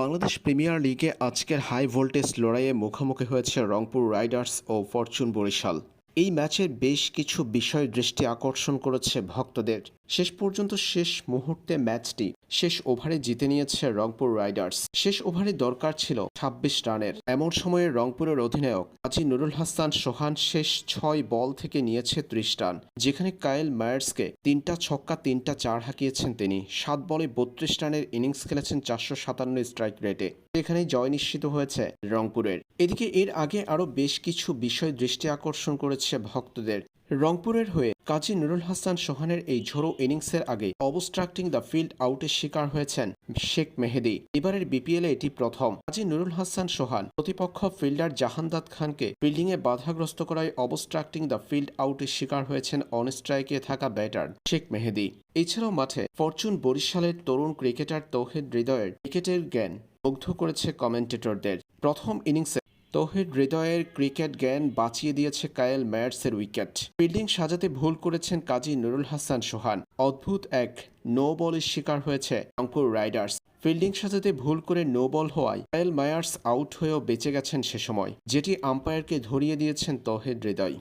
Bangladesh premier লিগে আজকের high voltage লড়াইয়ে মুখোমুখি হয়েছে রংপুর রাইডার্স ও ফরচুন বরিশাল। এই ম্যাচের বেশ কিছু বিষয় দৃষ্টি আকর্ষণ করেছে ভক্তদের। শেষ পর্যন্ত শেষ মুহূর্তে ম্যাচটি শেষ ওভারে জিতে নিয়েছে রংপুর রাইডার্স। শেষ ওভারে দরকার ছিল ছাব্বিশ রানের। এমন সময়ে রংপুরের অধিনায়ক আজি নুরুল হাসান সোহান শেষ ছয় বল থেকে নিয়েছে ত্রিশ রান, যেখানে কায়েল মায়ার্সকে তিনটা ছক্কা, তিনটা চার হাঁকিয়েছেন তিনি। সাত বলে বত্রিশ রানের ইনিংস খেলেছেন চারশো সাতান্ন স্ট্রাইক রেটে এখানেই জয় নিশ্চিত হয়েছে রংপুরের। এদিকে এর আগে আরও বেশ কিছু বিষয় দৃষ্টি আকর্ষণ করেছে ভক্তদের। রংপুরের হয়ে কাজী নুরুল হাসান সোহানের এই ঝোড়ো ইনিংসের আগে অবস্ট্রাক্টিং দ্য ফিল্ড আউটের শিকার হয়েছেন শেখ মেহেদি। এবারের বিপিএলে এটি প্রথম। কাজী নুরুল হাসান সোহান প্রতিপক্ষ ফিল্ডার জাহানদাদ খানকে ফিল্ডিংয়ে বাধাগ্রস্ত করায় অবস্ট্রাক্টিং দ্য ফিল্ড আউটের শিকার হয়েছেন অন স্ট্রাইকে থাকা ব্যাটার শেখ মেহেদি। এছাড়াও মাঠে ফরচুন বরিশালের তরুণ ক্রিকেটার তৌহিদ হৃদয়ের ক্রিকেটের জ্ঞান মুগ্ধ করেছে কমেন্টেটরদের। প্রথম ইনিংসে তৌহিদ হৃদয়ের ক্রিকেট জ্ঞান বাঁচিয়ে দিয়েছে কায়েল ম্যাটসের উইকেট। ফিল্ডিং সাজাতে ভুল করেছেন কাজী নুরুল হাসান সোহান। অদ্ভুত এক নো বলের শিকার হয়েছে রংপুর রাইডার্স। ফিল্ডিং সাজাতে ভুল করে নো বল হওয়ায় কায়েল মায়ার্স আউট হয়েও বেঁচে গেছেন সে সময়, যেটি আম্পায়ারকে ধরিয়ে দিয়েছেন তহেদ হৃদয়।